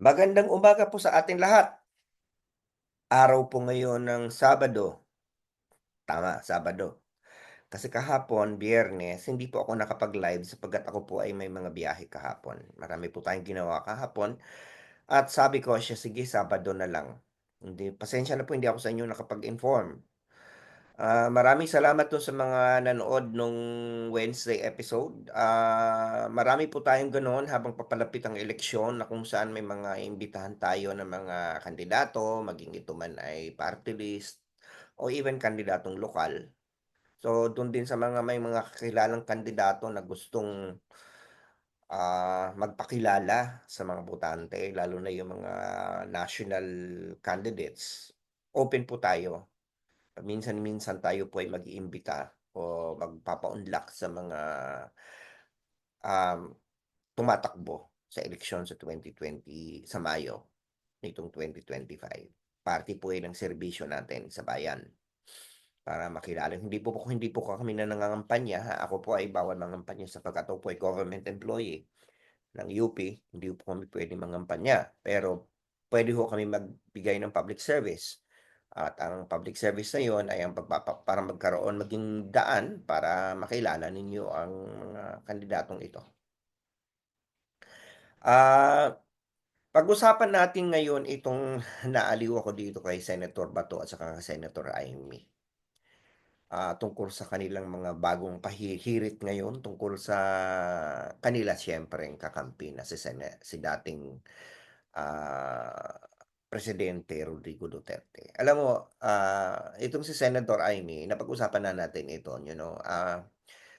Magandang umaga po sa ating lahat. Araw po ngayon ng Sabado. Tama, Sabado. Kasi kahapon, Biyernes, hindi po ako nakapag-live sapagkat ako po ay may mga biyahe kahapon. Marami po tayong ginawa kahapon at sabi ko siya, "Sige, Sabado na lang." Hindi pasensya na po hindi ako sa inyo nakapag-inform. Ah, maraming salamat dun sa mga nanood nung Wednesday episode. Ah, marami po tayong gano'n habang papalapit ang eleksyon na kung saan may mga imbitahan tayo na mga kandidato, maging ito man ay party list o even kandidatong lokal. So, dun din sa mga may mga kakilalang kandidato na gustong ah, magpakilala sa mga botante lalo na yung mga national candidates, open po tayo. Paminsan-minsan tayo po ay mag-iimbita o magpapa-unlock sa mga um, tumatakbo sa eleksyon sa 2020 sa Mayo nitong 2025. Parte po 'yan ng serbisyo natin sa bayan. Para makilala hindi po hindi po kami nangangampanya, ha, ako po ay bawal mangampanya sapagkat ako po ay government employee ng UP, hindi po kami puwedeng mangampanya. Pero puwede ho kami magbigay ng public service. At ang public service na 'yun ay ang pagpapa para magkaroon maging daan para makilala ninyo ang mga kandidatong ito. Ah, pag-usapan natin ngayon itong naaliw ako dito kay Senator Bato at saka kay Senator Amy. Ah, tungkol sa kanilang mga bagong pahi hirit ngayon tungkol sa kanila siyempreng kakampi na si Sene si dating, ah, Presidente Rodrigo Duterte. Alam mo, ah, itong si Senator Amy napag-usapan na natin ito, you know, ah,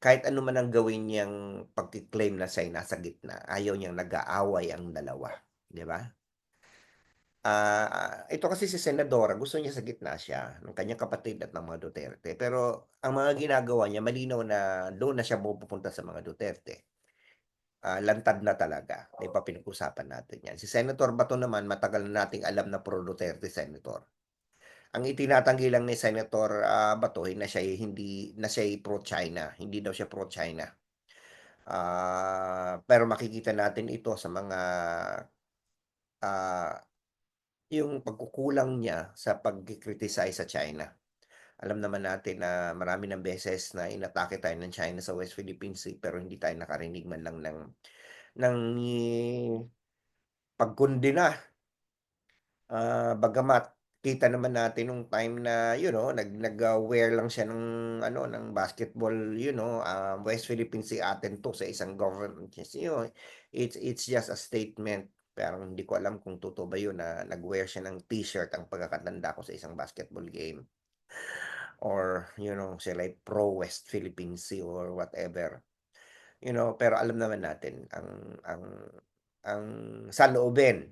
kahit ano man ang gawin niyang pagki-claim na siya'y nasa gitna, ayaw niyang nag-aaway ang dalawa, 'di ba? Ah, ito kasi si Senadora gusto niya sa gitna siya ng kanyang kapatid at ng mga Duterte. Pero ang mga ginagawa niya malinaw na doon na siya pumupunta sa mga Duterte. Ah, lantad na talaga, 'di ba pinag-usapan natin 'yan. Si Senator Bato naman matagal na nating alam na pro Duterte senator. Ang itinatanggi lang ni Senator, ah, Bato na siya'y hindi na siya'y pro-China, hindi daw siya pro-China. Ah, pero makikita natin ito sa mga, ah, yung pagkukulang niya sa pagki-criticize sa China. Alam naman natin na marami ng beses na inatake tayo ng China sa West Philippine Sea pero hindi tayo nakarinig man lang ng ng pagkondena. Ah, bagamat kita naman natin nung time na you know, nag nag-wear lang siya ng ano, ng basketball, you know, ah, West Philippine Sea atin 'to sa isang government yun, it's it's just a statement. Parang hindi ko alam kung totoo ba yun na nag-wear siya ng t-shirt ang pagkakatanda ko sa isang basketball game. Or you know, sila'y pro West Philippine Sea or whatever. You know, pero alam naman natin ang ang ang saloobin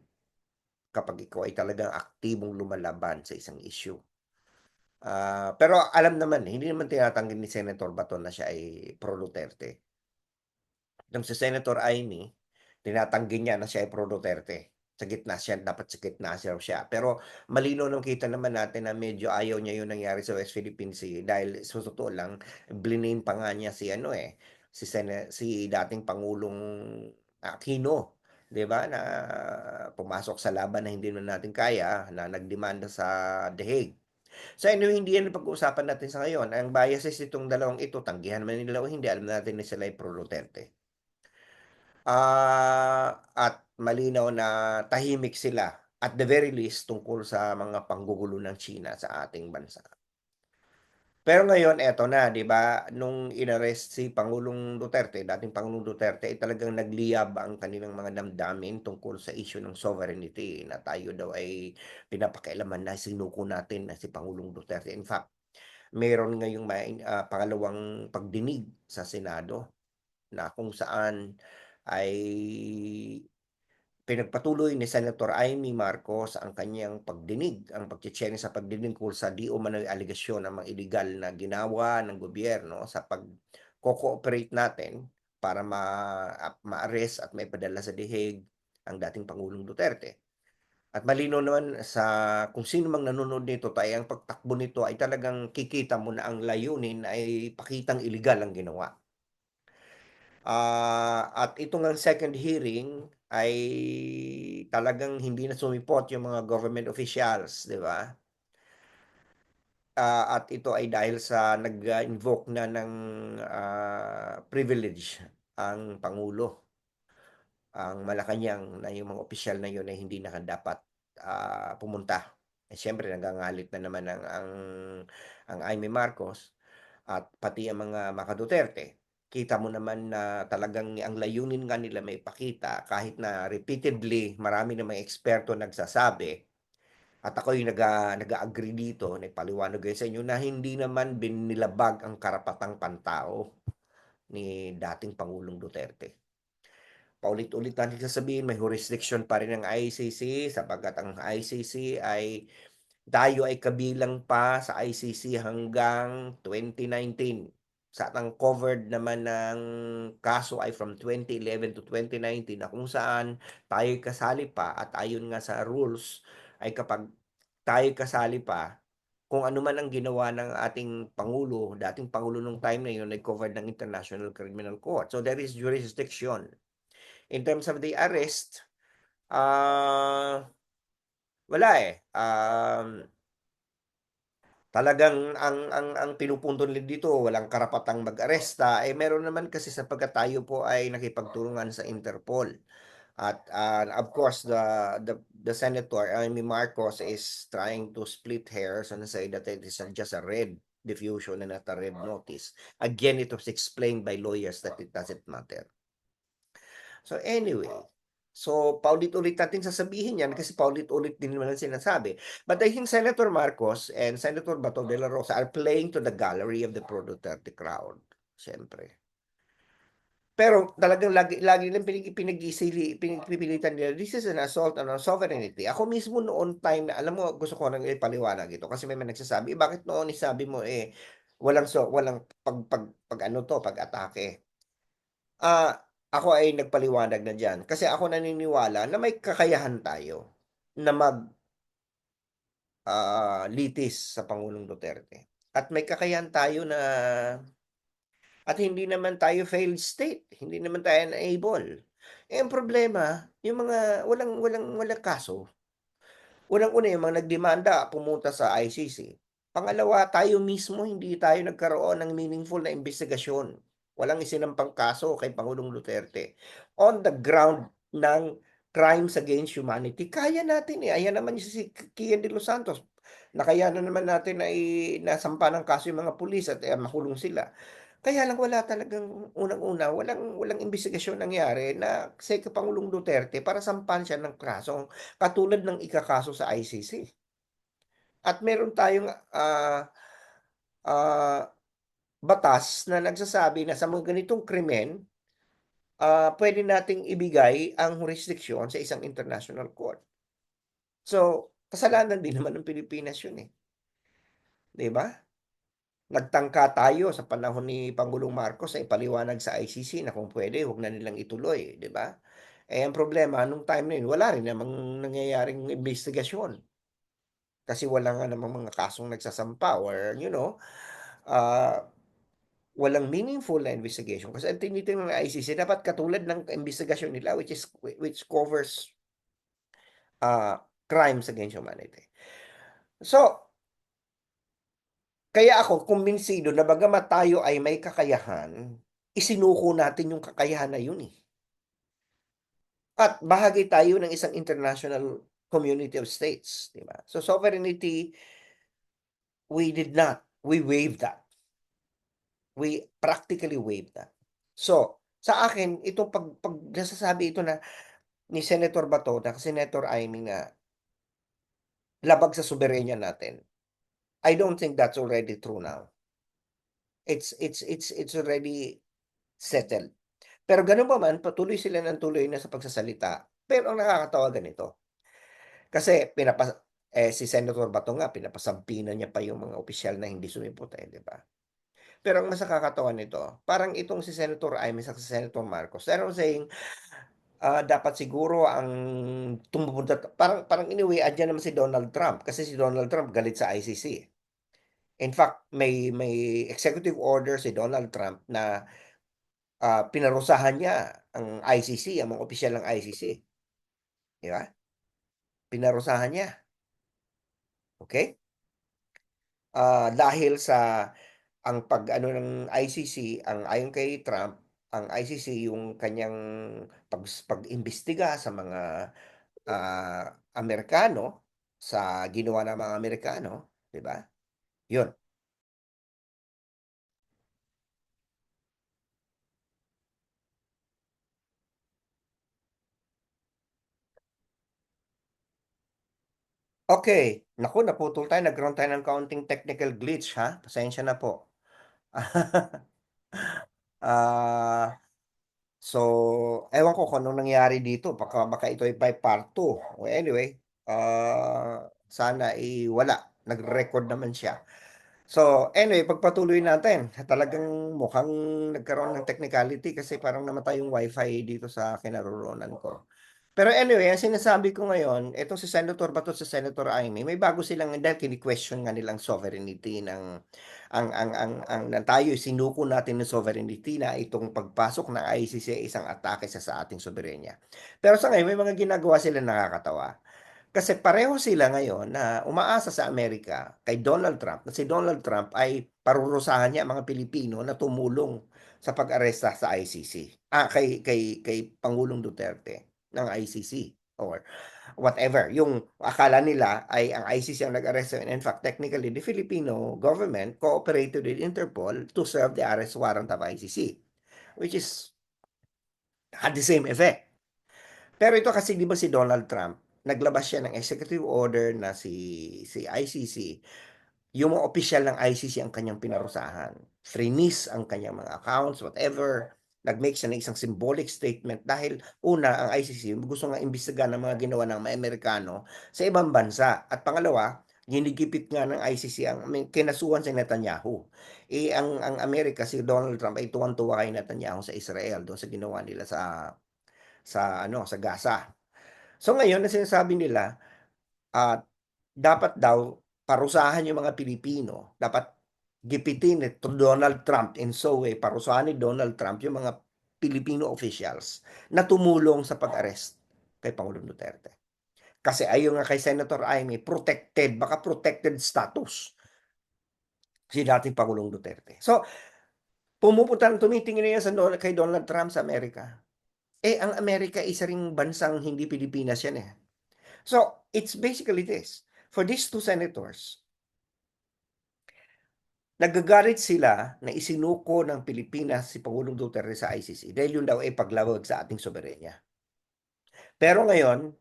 kapag ikaw ay talagang aktibong lumalaban sa isang issue. Ah, pero alam naman, hindi naman tinatanggi ni Senator Bato na siya ay pro Duterte. Yung si Senator Amy, tinatanggi niya na siya ay pro Duterte. Sa gitna siya, dapat sa gitna raw siya. Pero malinaw nang kita naman natin na medyo ayaw niya yung nangyari sa West Philippine Sea dahil sa totoo lang, bliname pa nga niya si ano eh, si Sene si dating Pangulong Aquino, 'di ba, na pumasok sa laban na hindi naman natin kaya, na nagdemanda sa The Hague. So anyway, hindi yan pag-uusapan natin sa ngayon. Ang biases nitong dalawang ito, tanggihan man nila o hindi, alam natin na sila ay pro Duterte. Ah, at malinaw na tahimik sila at the very least tungkol sa mga panggugulo ng China sa ating bansa. Pero ngayon eto na, 'di ba, nung in-arrest si Pangulong Duterte, dating Pangulong Duterte, ay talagang nagliyab ang kanilang mga damdamin tungkol sa issue ng sovereignty na tayo daw ay pinapakialaman na sinuko natin na si Pangulong Duterte. In fact, meron ngayong mai ah, pangalawang pagdinig sa Senado na kung saan ay pinagpatuloy ni Senator Amy Marcos ang kanyang pagdinig, ang pagche-check sa pagdinig kung sa di umano'y aligasyon ng mga illegal na ginawa ng gobyerno sa pag-co-cooperate natin para ma ma-arrest at maipadala sa The Hague ang dating Pangulong Duterte. At malinaw naman sa kung sino mang nanonood nito ay ang pagtakbo nito ay talagang kikita mo na ang layunin ay pakitang illegal ang ginawa. Ah, at ito ngang second hearing ay talagang hindi na sumipot yung mga government officials, 'di ba? Ah, at ito ay dahil sa nag, ah, invoke na ng, ah, privilege ang pangulo. Ang Malacanang na yung mga opisyal na yun ay hindi na dapat, ah, pumunta. Eh, siyempre nagagalit na naman ang ang ang Imee Marcos at pati ang mga Maca-Duterte. Kita mo naman na talagang ang layunin nga nila maipakita kahit na repeatedly marami namang eksperto nagsasabi at ako'y nag, nag-a-agree dito, naipaliwanag ko sa inyo na hindi naman binilabag ang karapatang pantao ni dating Pangulong Duterte. Paulit-ulit natin sasabihin may jurisdiction pa rin ang ICC sapagkat ang ICC ay tayo ay kabilang pa sa ICC hanggang 2019. Sa ang covered naman ng kaso ay from 2011 to 2019 na kung saan tayo kasali pa at ayon nga sa rules ay kapag tayo kasali pa, kung ano man ang ginawa ng ating pangulo, dating pangulo nung time na yun ay covered ng International Criminal Court. So there is jurisdiction. In terms of the arrest, ah, wala eh. Um, talagang ang ang ang pinupunto nila dito walang karapatang mag-aresta, eh meron naman kasi sapagkat tayo po ay nakipagtulungan sa Interpol. At uh, of course the the the senator Amy Marcos is trying to split hairs and say that it is just a red diffusion and not a red notice. Again, it was explained by lawyers that it doesn't matter. So anyway, so paulit-ulit natin sasabihin yan kasi paulit-ulit din naman sinasabi. But I think Senator Marcos and Senator Bato de la Rosa are playing to the gallery of the pro Duterte crowd. Siyempre. Pero talagang lagi lagi lang pinag pinag-iisili pinagpipilitan nila, this is an assault on our sovereignty. Ako mismo noon time na alam mo gusto ko nang ipaliwanag ito kasi may mga nagsasabi, bakit noon isabi mo eh walang so walang pag pag, pag ano to, pag-atake. Ah, ako ay nagpaliwanag na diyan kasi ako naniniwala na may kakayahan tayo na mag ah, litis sa Pangulong Duterte. At may kakayahan tayo na at hindi naman tayo failed state, hindi naman tayo unable. Eh, ang problema, yung mga walang walang walang kaso. Unang-una yung mga nagdemanda pumunta sa ICC. Pangalawa, tayo mismo hindi tayo nagkaroon ng meaningful na investigasyon. Walang isinampang kaso kay Pangulong Duterte. On the ground ng crimes against humanity, kaya natin eh. Ayan naman si Kian de los Santos. Nakayanan naman natin na nasampa ng kaso yung mga pulis at eh, makulong sila. Kaya lang wala talagang unang-una, walang walang imbestigasyon nangyari na si Pangulong Duterte para sampahan siya ng kaso katulad ng ikakaso sa ICC. At meron tayong ah, ah, batas na nagsasabi na sa mga ganitong krimen, ah, pwede nating ibigay ang jurisdiction sa isang international court. So, kasalanan din naman ng Pilipinas yun eh. 'Di ba? Nagtangka tayo sa panahon ni Pangulong Marcos na ipaliwanag sa ICC na kung pwede, wag na nilang ituloy, 'di ba? Eh, ang problema nung time na yun, wala rin namang nangyayaring investigasyon. Kasi wala nga namang mga kasong nagsasampa or you know, ah, walang meaningful na investigation. Kasi ang tinitingnan ng ICC dapat katulad ng investigasyon nila which is which covers ah, crimes against humanity. So, kaya ako kumbinsido na bagamat tayo ay may kakayahan, isinuko natin yung kakayahan na yun eh. At bahagi tayo ng isang international community of states, di ba? So sovereignty, we did not, we waived that. We practically waived that. So, sa akin, itong pag, pag nasasabi ito na ni Senator Bato, na Senator Amy na labag sa soberenya natin, I don't think that's already true now. It's it's it's it's already settled. Pero ganun pa man, patuloy sila ng tuloy na sa pagsasalita. Pero ang nakakatawa ganito. Kasi pinapa eh, si Senator Bato nga pinapasampinan niya pa yung mga opisyal na hindi sumipot eh, di ba? Pero ang mas nakakatawa nito, parang itong si Senator Amy sa si Senator Marcos, they're saying, uh, dapat siguro ang tumupunta, parang, parang iniwi, andyan naman si Donald Trump kasi si Donald Trump galit sa ICC. In fact, may may executive order si Donald Trump na uh, pinarusahan niya ang ICC, ang mga opisyal ng ICC. Di ba? Pinarusahan niya. Okey? Ah, dahil sa ang pag-ano ng ICC ang ayon kay Trump, ang ICC yung kanyang pags pag-imbestiga sa mga, ah, Amerikano, sa ginawa ng mga Amerikano, 'di ba? Yun. Okey, naku naputol tayo nagkaroon tayo ng kaunting technical glitch ha, pasensya na po. Ah, so ewan ko kung anong nangyari dito baka baka ito ay by part 2 o anyway, ah, sana, eh, wala nagre-record naman siya. So anyway pagpatuloy natin, talagang mukhang nagkaroon ng technicality kasi parang namatay yung wifi dito sa kinaroroonan ko. Pero anyway ang sinasabi ko ngayon etong si Senator Bato, si Senator Amy may bago silang dahil kini-question nga nilang sovereignty ng ang ang ang ang tayo'y sinuko natin ng sovereignty na itong pagpasok ng ICC ay isang atake sa sa ating soberenya. Pero sa ngayon may mga ginagawa silang nakakatawa. Kasi pareho sila ngayon na umaasa sa Amerika kay Donald Trump na si Donald Trump ay parurusahan niya ang mga Pilipino na tumulong sa pag-aresta sa ICC, ah, kay kay kay Pangulong Duterte ng ICC or whatever. Yung akala nila ay ang ICC ang nag-aresto and in fact technically the Filipino government cooperated with Interpol to serve the arrest warrant of ICC, which is had the same effect. Pero ito kasi 'di ba si Donald Trump, naglabas siya ng executive order na si si ICC, yung mga opisyal ng ICC ang kanyang pinarusahan. Frinis ang kanyang mga accounts, whatever. Nag-make siya ng isang symbolic statement dahil una, ang ICC gusto ngang imbestigahan ang mga ginawa ng mga Amerikano sa ibang bansa at pangalawa, ginigipit nga ng ICC ang kinasuhan si Netanyahu. Eh, ang ang Amerika, si Donald Trump ay tuwang-tuwa kay Netanyahu sa Israel dun sa ginawa nila sa sa ano, sa Gaza. So ngayon ang sinasabi nila, ah, dapat daw parusahan yung mga Pilipino, dapat gipitin ni Donald Trump in so way, parusahan ni Donald Trump yung mga Filipino officials na tumulong sa pag-arrest kay Pangulong Duterte. Kasi ayon nga kay Senator Amy, protected, baka protected status si dating Pangulong Duterte. So, pumupunta tumitingin na yan sa Don kay Donald Trump sa Amerika. Eh, ang Amerika isa ring bansang hindi Pilipinas yan, eh. So, it's basically this, for these two senators nagagalit sila na isinuko ng Pilipinas si Pangulong Duterte sa ICC dahil yun daw ay paglabag sa ating soberenya. Pero ngayon,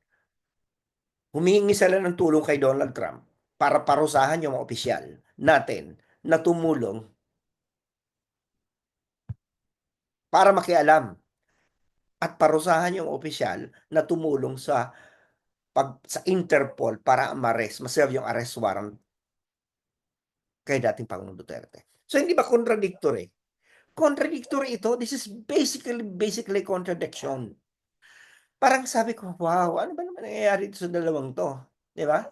humihingi sila ng tulong kay Donald Trump para parusahan yung opisyal natin na tumulong para makialam at parusahan yung opisyal na tumulong sa pag sa Interpol para ma-arrest, ma-serve yung arrest warrant kay dating Pangulong Duterte. So hindi ba contradictory? Contradictory ito, this is basically basically contradiction. Parang sabi ko, wow, ano ba naman nangyayari sa dalawang 'to, 'di ba?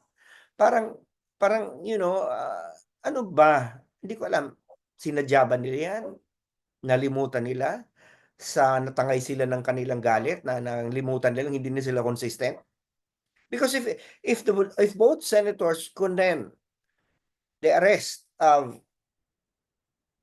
Parang parang you know, ah, ano ba? Hindi ko alam, sinadya ba nila 'yan? Nalimutan nila? Sa natangay sila ng kanilang galit na nalimutan nilang hindi na sila consistent? Because if if the if both senators condemn the arrest of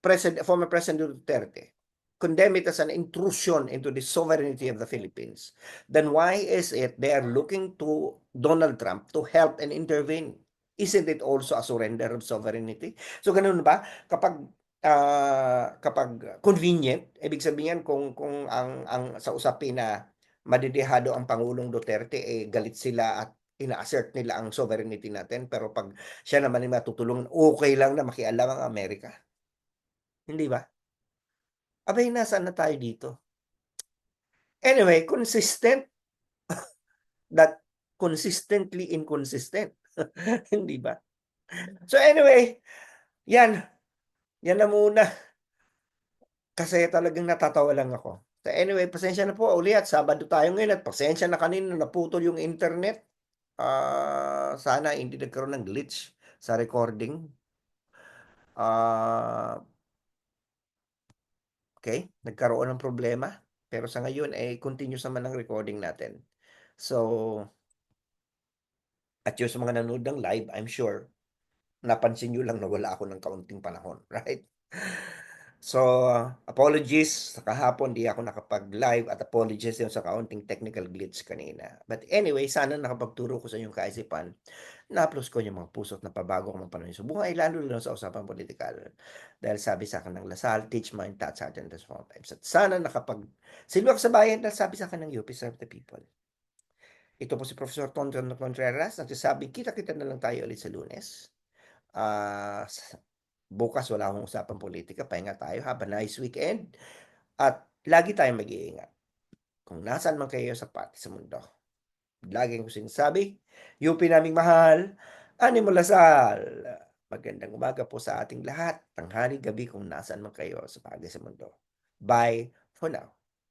President former President Duterte, condemn it as an intrusion into the sovereignty of the Philippines, then why is it they are looking to Donald Trump to help and intervene? Isn't it also a surrender of sovereignty? So ganoon ba kapag ah, kapag convenient, ibig sabihin kung kung ang ang sa usapin na madedehado ang Pangulong Duterte, eh, galit sila at ina-assert nila ang sovereignty natin pero pag siya naman ay matutulungan, okey lang na makialam ang Amerika. Hindi ba? Abay nasaan na tayo dito? Anyway, consistent that consistently inconsistent, hindi ba? So anyway, 'yan. 'Yan na muna. Kasi talagang natatawa lang ako. So anyway, pasensya na po uli at Sabado tayo ngayon at pasensya na kanina naputol yung internet. Ah, sana hindi nagkaroon ng glitch sa recording. Ah okey, nagkaroon ng problema, pero sa ngayon, eh, continuous naman ang recording natin. So At yung sa mga nanonood ng live, I'm sure, napansin niyo lang na wala ako ng kaunting panahon, right? So, apologies sa kahapon di ako nakapag-live at apologies din sa kaunting technical glitch kanina. But anyway, sana nakapagturo ko sa inyong kaisipan, na-haplos ko yung mga puso't napabago ko mang pananaw sa buhay, lalo na sa usapang pulitikal. Dahil sabi sa'kin ng Lasal, "Teach mind, touch heart, and transform lives." At sana nakapagsilbi ako sa bayan dahil sabi sa'kin ng UP, serve the people. Ito po si Professor Tonton Contreras, nagsasabing kita-kita na lang tayo ulit sa Lunes. Sa bukas wala akong usapang pulitika, pahinga tayo, have a nice weekend, at lagi tayong mag-iingat. Kung nasaan man kayo sa parte sa mundo. Lagi kong sinasabi, UP naming mahal, Animo Lasal. Magandang umaga po sa ating lahat, tanghali, gabi kung nasaan man kayo sa parte sa mundo. Bye for now.